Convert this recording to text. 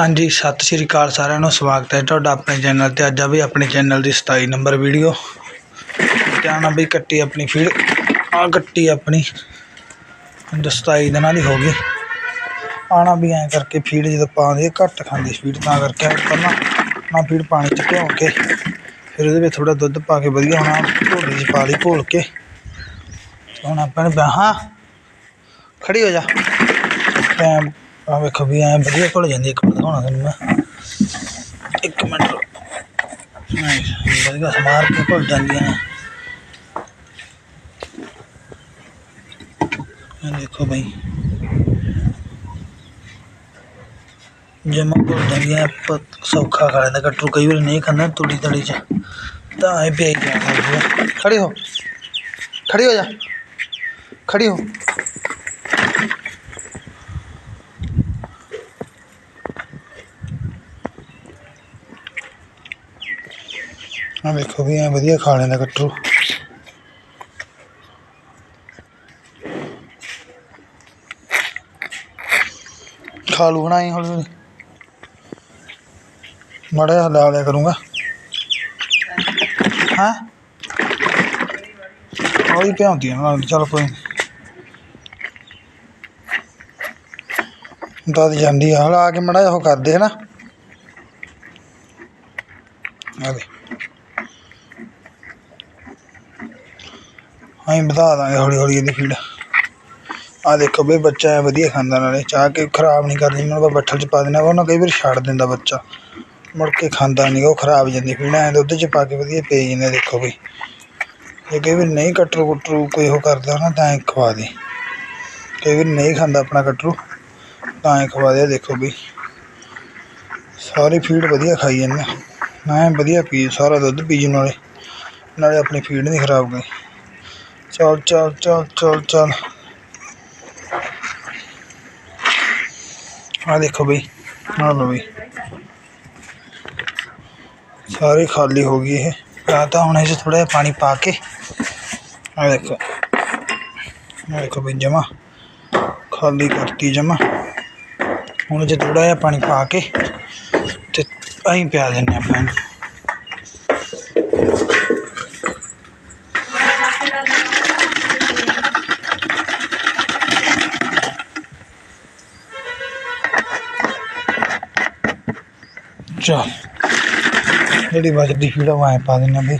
ਹਾਂਜੀ, ਸਤਿ ਸ਼੍ਰੀ ਅਕਾਲ ਸਾਰਿਆਂ ਨੂੰ, ਸਵਾਗਤ ਹੈ ਤੁਹਾਡਾ ਆਪਣੇ ਚੈਨਲ ਤੇ। ਅੱਜ ਆ ਵੀ ਆਪਣੇ ਚੈਨਲ ਦੀ 27 ਨੰਬਰ ਵੀਡੀਓ। ਜਾਣਾ ਵੀ ਕੱਟੀ ਆਪਣੀ ਫੀਡ ਆ ਕੱਟੀ ਆਪਣੀ। 27 ਦਿਨਾਂ ਦੀ ਹੋ ਗਈ। ਆਣਾ ਵੀ ਐਂ ਕਰਕੇ ਫੀਡ ਜਦੋਂ ਪਾਉਂਦੇ ਘੱਟ ਖਾਂਦੀ ਫੀਡ ਤਾਂ ਕਰਕੇ ਪਹਿਲਾਂ ਨਾ ਫੀਡ ਪਾਣੀ ਚ ਭਿਉਂ ਕੇ, ਫਿਰ ਉਹਦੇ ਵਿੱਚ ਥੋੜਾ ਦੁੱਧ ਪਾ ਕੇ ਵਧੀਆ ਹੋਣਾ ਢੋਲੀ ਚ ਪਾ ਲਈ, ਘੋਲ ਕੇ। ਹੁਣ ਆਪਾਂ ਨੇ ਬਾਹਾਂ ਖੜੀ ਹੋ ਜਾ। ਐਂ ਆ ਵੇਖੋ ਵੀ ਐਂ ਵਧੀਆ ਘੁਲ ਜਾਂਦੀ ਇੱਕ ਮਿੰਟ ਦਿਖਾਉਣਾ ਤੁਹਾਨੂੰ ਮੈਂ ਇੱਕ ਮਿੰਟ ਨਹੀਂ ਵਧੀਆ ਸਮਾਰ ਕੇ ਘੁਲ ਜਾਂਦੀਆਂ ਨੇ ਇਹ ਦੇਖੋ ਬਈ ਜਮਾ ਘੁਲ ਜਾਂਦੀਆਂ ਪ- ਸੌਖਾ ਖਾ ਲੈਂਦਾ ਕਟਰੂ ਕਈ ਵਾਰੀ ਨਹੀਂ ਖਾਂਦਾ ਤੁੜੀ ਤੜੀ ਚ ਤਾਂ ਇਹ ਪਿਆਈ ਜਾ ਸਕਦੀ ਹੈ ਖੜੀ ਹੋ ਖੜੀ ਹੋ ਜਾ ਖੜੀ ਹੋ ਆ ਵੇਖੋ ਵੀ ਐ ਵਧੀਆ ਖਾ ਲੈਂਦਾ ਕੱਟੂ। ਖਾ ਲੂ ਬਣਾਈ ਹੌਲੀ ਹੌਲੀ ਮਾੜਾ ਜਿਹਾ ਹਿਲਾ ਲਿਆ ਕਰੂੰਗਾ। ਹਾਂ? ਹੌਲੀ ਭਿਆਉਂਦੀ ਆ ਨਾਲ ਕੋਈ ਨੀ। ਜਾਂਦੀ ਆ ਹਲਾ ਕੇ ਮੜਾ ਉਹ ਕਰਦੇ ਹਨਾ। ਅਸੀਂ ਵਧਾ ਦਾਂਗੇ ਹੌਲੀ ਹੌਲੀ ਇਹਦੀ ਫੀਡ ਆ ਦੇਖੋ ਬਈ ਬੱਚਾ ਐ ਵਧੀਆ ਖਾਂਦਾ ਨਾਲੇ ਚਾਹ ਕੇ ਖਰਾਬ ਨਹੀਂ ਕਰਦੀ ਮੈਨੂੰ ਆਪਾਂ ਬੱਠਲ ਚ ਪਾ ਦੇਣਾ ਵਾ ਉਹਨਾਂ ਕਈ ਵਾਰ ਛੱਡ ਦਿੰਦਾ ਬੱਚਾ ਮੁੜ ਕੇ ਖਾਂਦਾ ਨਹੀਂ ਉਹ ਖਰਾਬ ਜਾਂਦੀ ਫੀਡ ਐ ਦੁੱਧ ਚ ਪਾ ਕੇ ਵਧੀਆ ਪੀ ਜਾਂਦੇ ਦੇਖੋ ਬਈ ਜੇ ਕਈ ਵਾਰ ਨਹੀਂ ਕਟਰੂ ਕੁਟਰੂ ਕੋਈ ਉਹ ਕਰਦਾ ਨਾ ਤਾਂ ਐਂ ਖਵਾ ਦੇ ਕਈ ਵਾਰ ਨਹੀਂ ਖਾਂਦਾ ਆਪਣਾ ਕਟਰੂ ਤਾਂ ਐਂ ਖਵਾ ਦੇ ਦੇਖੋ ਬਈ ਸਾਰੀ ਫੀਡ ਵਧੀਆ ਖਾਈ ਜਾਂਦੇ ਮੈਂ ਵਧੀਆ ਪੀ ਸਾਰਾ ਦੁੱਧ ਪੀ ਜੂ ਨਾਲੇ ਨਾਲੇ ਆਪਣੀ ਫੀਡ ਨਹੀਂ ਖਰਾਬ ਗਈ चल चल चल चल चल। हाँ देखो भाई हाँ लो भाई। सारी खाली हो गई है। आता तो हूँ इसे थोड़ा पानी पा के, आ देखो। हाँ देखो भाई, जमा। खाली करती जमा। हूँ इसे थोड़ा जहा पानी पा के तो अं पा देने अपने। ਪਿਆ ਦਿੰਨੇ ਆਪਾਂ ਇਹਨੂੰ ਚੱਲ ਜਿਹੜੀ ਬਚਦੀ ਫੀਡ ਆ ਉਹ ਐਂ ਪਾ ਦਿੰਨੇ ਬਈ